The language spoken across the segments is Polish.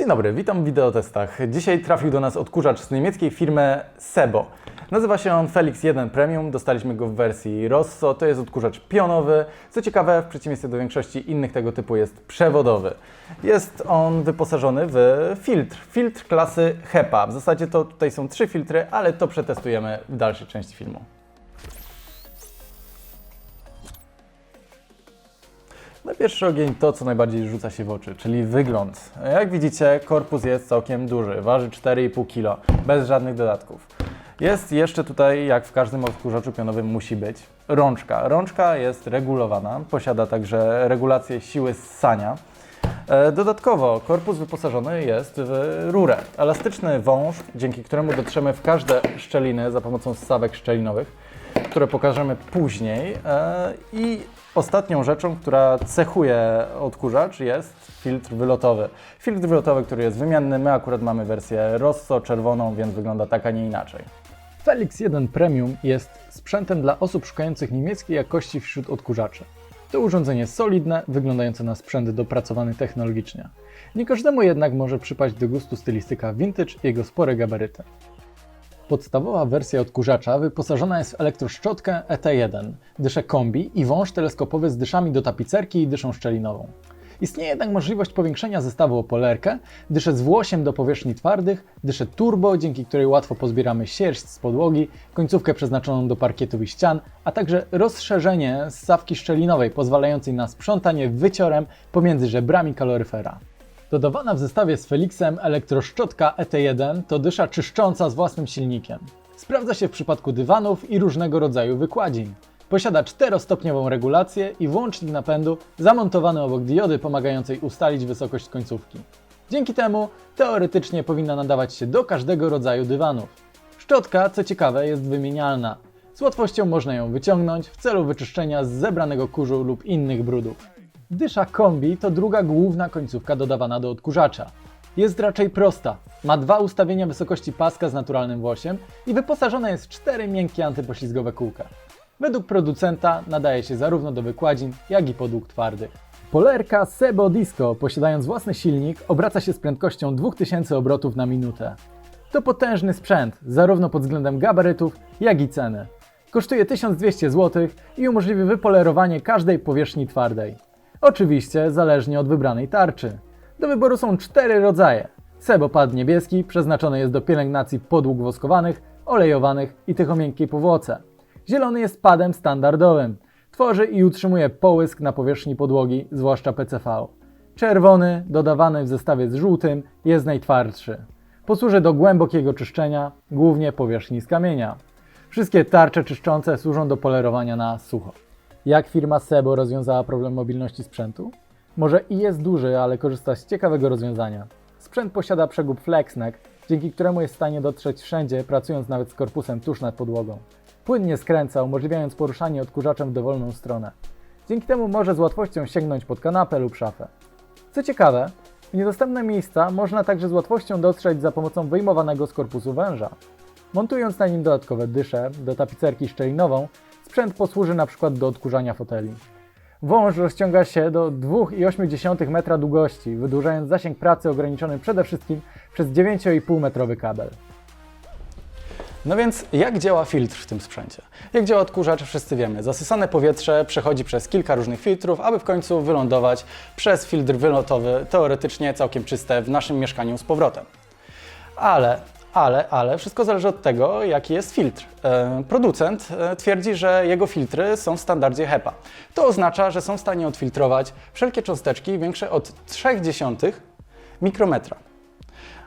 Dzień dobry, witam w wideotestach. Dzisiaj trafił do nas odkurzacz z niemieckiej firmy Sebo. Nazywa się on Felix 1 Premium, dostaliśmy go w wersji Rosso. To jest odkurzacz pionowy. Co ciekawe, w przeciwieństwie do większości innych tego typu jest przewodowy. Jest on wyposażony w filtr, filtr klasy HEPA. W zasadzie to tutaj są trzy filtry, ale to przetestujemy w dalszej części filmu. Na pierwszy ogień to, co najbardziej rzuca się w oczy, czyli wygląd. Jak widzicie, korpus jest całkiem duży, waży 4,5 kg, bez żadnych dodatków. Jest jeszcze tutaj, jak w każdym odkurzaczu pionowym musi być, rączka. Rączka jest regulowana, posiada także regulację siły ssania. E, Dodatkowo korpus wyposażony jest w rurę, elastyczny wąż, dzięki któremu dotrzemy w każde szczeliny za pomocą ssawek szczelinowych, które pokażemy później. E, I ostatnią rzeczą, która cechuje odkurzacz jest filtr wylotowy. Filtr wylotowy, który jest wymienny, my akurat mamy wersję rosso czerwoną, więc wygląda tak, a nie inaczej. Felix 1 Premium jest sprzętem dla osób szukających niemieckiej jakości wśród odkurzaczy. To urządzenie solidne, wyglądające na sprzęt dopracowany technologicznie. Nie każdemu jednak może przypaść do gustu stylistyka vintage i jego spore gabaryty. Podstawowa wersja odkurzacza wyposażona jest w elektroszczotkę ET1, dyszę kombi i wąż teleskopowy z dyszami do tapicerki i dyszą szczelinową. Istnieje jednak możliwość powiększenia zestawu o polerkę, dyszę z włosiem do powierzchni twardych, dyszę turbo, dzięki której łatwo pozbieramy sierść z podłogi, końcówkę przeznaczoną do parkietów i ścian, a także rozszerzenie ssawki szczelinowej pozwalającej na sprzątanie wyciorem pomiędzy żebrami kaloryfera. Dodawana w zestawie z Felixem elektroszczotka ET1 to dysza czyszcząca z własnym silnikiem. Sprawdza się w przypadku dywanów i różnego rodzaju wykładzin. Posiada czterostopniową regulację i włącznik napędu zamontowany obok diody pomagającej ustalić wysokość końcówki. Dzięki temu teoretycznie powinna nadawać się do każdego rodzaju dywanów. Szczotka, co ciekawe, jest wymienialna. Z łatwością można ją wyciągnąć w celu wyczyszczenia z zebranego kurzu lub innych brudów. Dysza kombi to druga główna końcówka dodawana do odkurzacza. Jest raczej prosta. Ma dwa ustawienia wysokości paska z naturalnym włosiem i wyposażona jest w cztery miękkie antypoślizgowe kółka. Według producenta nadaje się zarówno do wykładzin, jak i podłóg twardych. Polerka Sebo Disco, posiadając własny silnik, obraca się z prędkością 2000 obrotów na minutę. To potężny sprzęt, zarówno pod względem gabarytów, jak i ceny. Kosztuje 1200 zł i umożliwi wypolerowanie każdej powierzchni twardej. Oczywiście zależnie od wybranej tarczy. Do wyboru są cztery rodzaje. Sebopad niebieski przeznaczony jest do pielęgnacji podłóg woskowanych, olejowanych i tych o miękkiej powłoce. Zielony jest padem standardowym. Tworzy i utrzymuje połysk na powierzchni podłogi, zwłaszcza PCV. Czerwony, dodawany w zestawie z żółtym, jest najtwardszy. Posłuży do głębokiego czyszczenia, głównie powierzchni z kamienia. Wszystkie tarcze czyszczące służą do polerowania na sucho. Jak firma Sebo rozwiązała problem mobilności sprzętu? Może i jest duży, ale korzysta z ciekawego rozwiązania. Sprzęt posiada przegub FlexNeck, dzięki któremu jest w stanie dotrzeć wszędzie, pracując nawet z korpusem tuż nad podłogą. Płynnie skręca, umożliwiając poruszanie odkurzaczem w dowolną stronę. Dzięki temu może z łatwością sięgnąć pod kanapę lub szafę. Co ciekawe, w niedostępne miejsca można także z łatwością dotrzeć za pomocą wyjmowanego z korpusu węża. Montując na nim dodatkowe dysze do tapicerki szczelinową, sprzęt posłuży np. do odkurzania foteli. Wąż rozciąga się do 2,8 metra długości, wydłużając zasięg pracy ograniczony przede wszystkim przez 9,5 metrowy kabel. No więc jak działa filtr w tym sprzęcie? Jak działa odkurzacz, wszyscy wiemy. Zasysane powietrze przechodzi przez kilka różnych filtrów, aby w końcu wylądować przez filtr wylotowy, teoretycznie całkiem czyste w naszym mieszkaniu z powrotem. Ale, ale, ale wszystko zależy od tego, jaki jest filtr. E, producent e, twierdzi, że jego filtry są w standardzie HEPA. To oznacza, że są w stanie odfiltrować wszelkie cząsteczki większe od 0,3 mikrometra.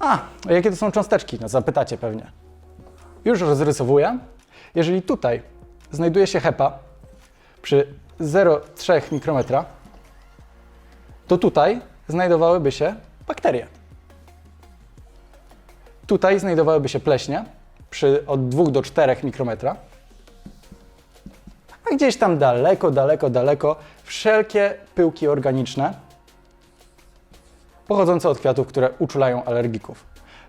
A, jakie to są cząsteczki? No, zapytacie pewnie. Już rozrysowuję. Jeżeli tutaj znajduje się HEPA przy 0,3 mikrometra, to tutaj znajdowałyby się bakterie. Tutaj znajdowałyby się pleśnie przy od 2 do 4 mikrometra. A gdzieś tam daleko, daleko, daleko wszelkie pyłki organiczne pochodzące od kwiatów, które uczulają alergików.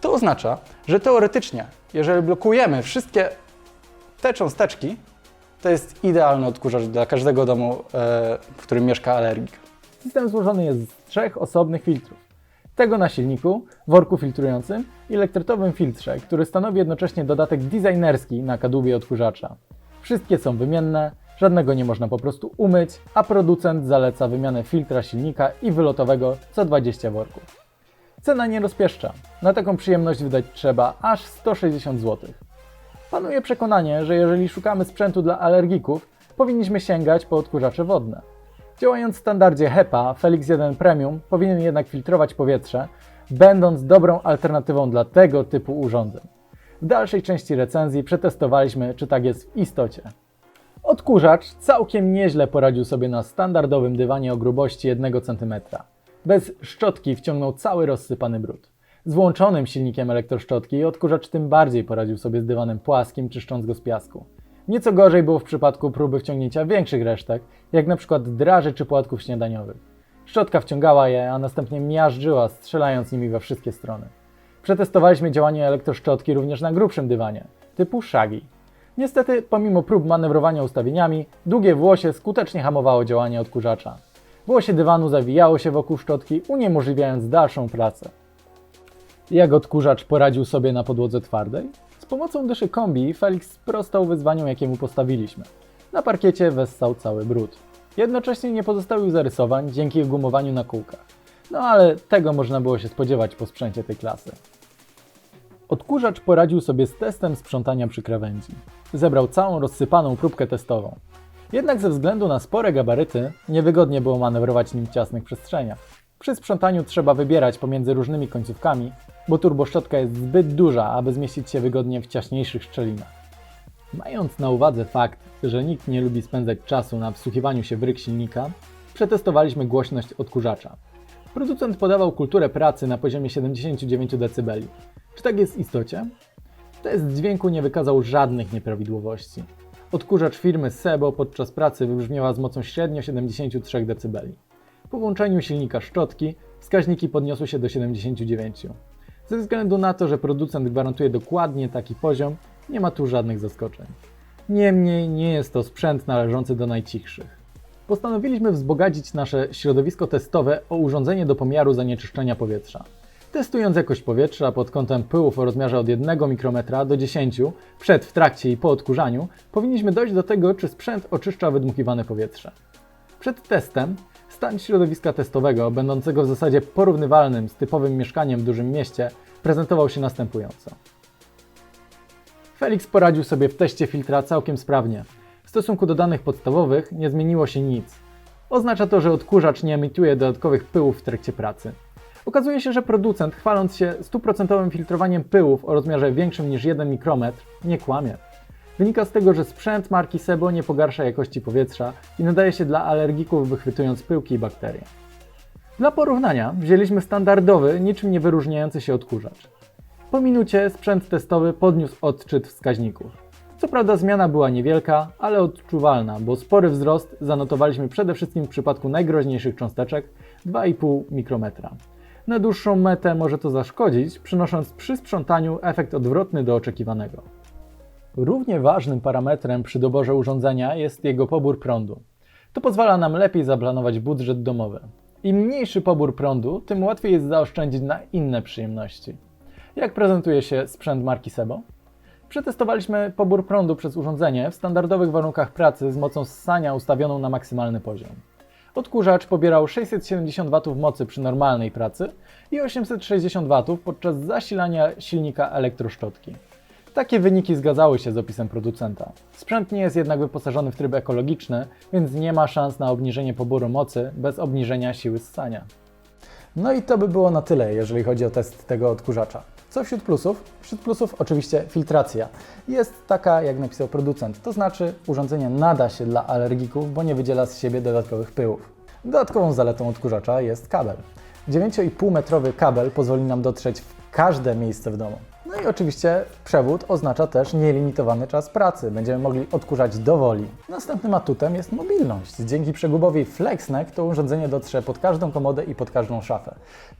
To oznacza, że teoretycznie, jeżeli blokujemy wszystkie te cząsteczki, to jest idealny odkurzacz dla każdego domu, e, w którym mieszka alergik. System złożony jest z trzech osobnych filtrów. Tego na silniku, worku filtrującym i elektrytowym filtrze, który stanowi jednocześnie dodatek designerski na kadłubie odkurzacza. Wszystkie są wymienne, żadnego nie można po prostu umyć, a producent zaleca wymianę filtra silnika i wylotowego co 20 worków. Cena nie rozpieszcza. Na taką przyjemność wydać trzeba aż 160 zł. Panuje przekonanie, że jeżeli szukamy sprzętu dla alergików, powinniśmy sięgać po odkurzacze wodne. Działając w standardzie HEPA, Felix 1 Premium powinien jednak filtrować powietrze, będąc dobrą alternatywą dla tego typu urządzeń. W dalszej części recenzji przetestowaliśmy, czy tak jest w istocie. Odkurzacz całkiem nieźle poradził sobie na standardowym dywanie o grubości 1 cm. Bez szczotki wciągnął cały rozsypany brud. Z włączonym silnikiem elektroszczotki odkurzacz tym bardziej poradził sobie z dywanem płaskim, czyszcząc go z piasku. Nieco gorzej było w przypadku próby wciągnięcia większych resztek, jak na przykład draży czy płatków śniadaniowych. Szczotka wciągała je, a następnie miażdżyła, strzelając nimi we wszystkie strony. Przetestowaliśmy działanie elektroszczotki również na grubszym dywanie, typu Shaggy. Niestety, pomimo prób manewrowania ustawieniami, długie włosie skutecznie hamowało działanie odkurzacza. Włosie dywanu zawijało się wokół szczotki, uniemożliwiając dalszą pracę. Jak odkurzacz poradził sobie na podłodze twardej? Pomocą dyszy kombi Felix sprostał wyzwaniu, jakie mu postawiliśmy. Na parkiecie wessał cały brud. Jednocześnie nie pozostawił zarysowań dzięki gumowaniu na kółkach. No ale tego można było się spodziewać po sprzęcie tej klasy. Odkurzacz poradził sobie z testem sprzątania przy krawędzi. Zebrał całą rozsypaną próbkę testową. Jednak ze względu na spore gabaryty niewygodnie było manewrować nim w ciasnych przestrzeniach. Przy sprzątaniu trzeba wybierać pomiędzy różnymi końcówkami, bo turboszczotka jest zbyt duża, aby zmieścić się wygodnie w ciaśniejszych szczelinach. Mając na uwadze fakt, że nikt nie lubi spędzać czasu na wsłuchiwaniu się w ryk silnika, przetestowaliśmy głośność odkurzacza. Producent podawał kulturę pracy na poziomie 79 dB. Czy tak jest w istocie? Test dźwięku nie wykazał żadnych nieprawidłowości. Odkurzacz firmy Sebo podczas pracy wybrzmiewa z mocą średnio 73 dB. Po włączeniu silnika szczotki wskaźniki podniosły się do 79. Ze względu na to, że producent gwarantuje dokładnie taki poziom, nie ma tu żadnych zaskoczeń. Niemniej nie jest to sprzęt należący do najcichszych. Postanowiliśmy wzbogacić nasze środowisko testowe o urządzenie do pomiaru zanieczyszczenia powietrza. Testując jakość powietrza pod kątem pyłów o rozmiarze od 1 mikrometra do 10 przed, w trakcie i po odkurzaniu, powinniśmy dojść do tego, czy sprzęt oczyszcza wydmuchiwane powietrze. Przed testem stan środowiska testowego, będącego w zasadzie porównywalnym z typowym mieszkaniem w dużym mieście, prezentował się następująco. Felix poradził sobie w teście filtra całkiem sprawnie. W stosunku do danych podstawowych nie zmieniło się nic. Oznacza to, że odkurzacz nie emituje dodatkowych pyłów w trakcie pracy. Okazuje się, że producent, chwaląc się stuprocentowym filtrowaniem pyłów o rozmiarze większym niż 1 mikrometr, nie kłamie. Wynika z tego, że sprzęt marki Sebo nie pogarsza jakości powietrza i nadaje się dla alergików, wychwytując pyłki i bakterie. Dla porównania wzięliśmy standardowy, niczym nie wyróżniający się odkurzacz. Po minucie sprzęt testowy podniósł odczyt wskaźników. Co prawda zmiana była niewielka, ale odczuwalna, bo spory wzrost zanotowaliśmy przede wszystkim w przypadku najgroźniejszych cząsteczek 2,5 mikrometra. Na dłuższą metę może to zaszkodzić, przynosząc przy sprzątaniu efekt odwrotny do oczekiwanego. Równie ważnym parametrem przy doborze urządzenia jest jego pobór prądu. To pozwala nam lepiej zaplanować budżet domowy. Im mniejszy pobór prądu, tym łatwiej jest zaoszczędzić na inne przyjemności. Jak prezentuje się sprzęt marki Sebo? Przetestowaliśmy pobór prądu przez urządzenie w standardowych warunkach pracy z mocą ssania ustawioną na maksymalny poziom. Odkurzacz pobierał 670 W mocy przy normalnej pracy i 860 W podczas zasilania silnika elektroszczotki. Takie wyniki zgadzały się z opisem producenta. Sprzęt nie jest jednak wyposażony w tryb ekologiczny, więc nie ma szans na obniżenie poboru mocy bez obniżenia siły ssania. No i to by było na tyle, jeżeli chodzi o test tego odkurzacza. Co wśród plusów? Wśród plusów oczywiście filtracja. Jest taka, jak napisał producent, to znaczy urządzenie nada się dla alergików, bo nie wydziela z siebie dodatkowych pyłów. Dodatkową zaletą odkurzacza jest kabel. 9,5 metrowy kabel pozwoli nam dotrzeć w każde miejsce w domu. No i oczywiście przewód oznacza też nielimitowany czas pracy. Będziemy mogli odkurzać do woli. Następnym atutem jest mobilność. Dzięki przegubowi FlexNeck to urządzenie dotrze pod każdą komodę i pod każdą szafę.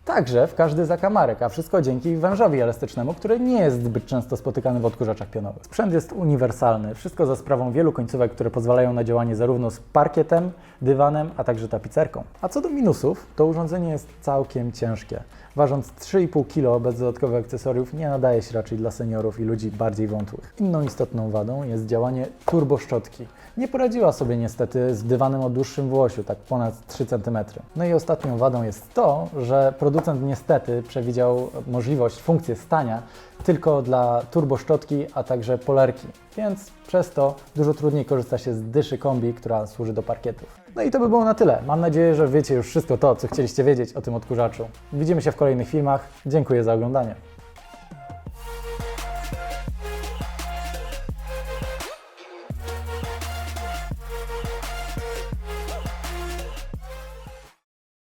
Także w każdy zakamarek, a wszystko dzięki wężowi elastycznemu, który nie jest zbyt często spotykany w odkurzaczach pionowych. Sprzęt jest uniwersalny. Wszystko za sprawą wielu końcówek, które pozwalają na działanie zarówno z parkietem, dywanem, a także tapicerką. A co do minusów, to urządzenie jest całkiem ciężkie. ważąc 3,5 kg bez dodatkowych akcesoriów nie nadaje się raczej dla seniorów i ludzi bardziej wątłych. Inną istotną wadą jest działanie turboszczotki. Nie poradziła sobie niestety z dywanem o dłuższym włosiu, tak ponad 3 cm. No i ostatnią wadą jest to, że producent niestety przewidział możliwość, funkcję stania tylko dla turboszczotki, a także polerki, więc przez to dużo trudniej korzysta się z dyszy kombi, która służy do parkietów. No i to by było na tyle. Mam nadzieję, że wiecie już wszystko to, co chcieliście wiedzieć o tym odkurzaczu. Widzimy się w kolejnych filmach. Dziękuję za oglądanie.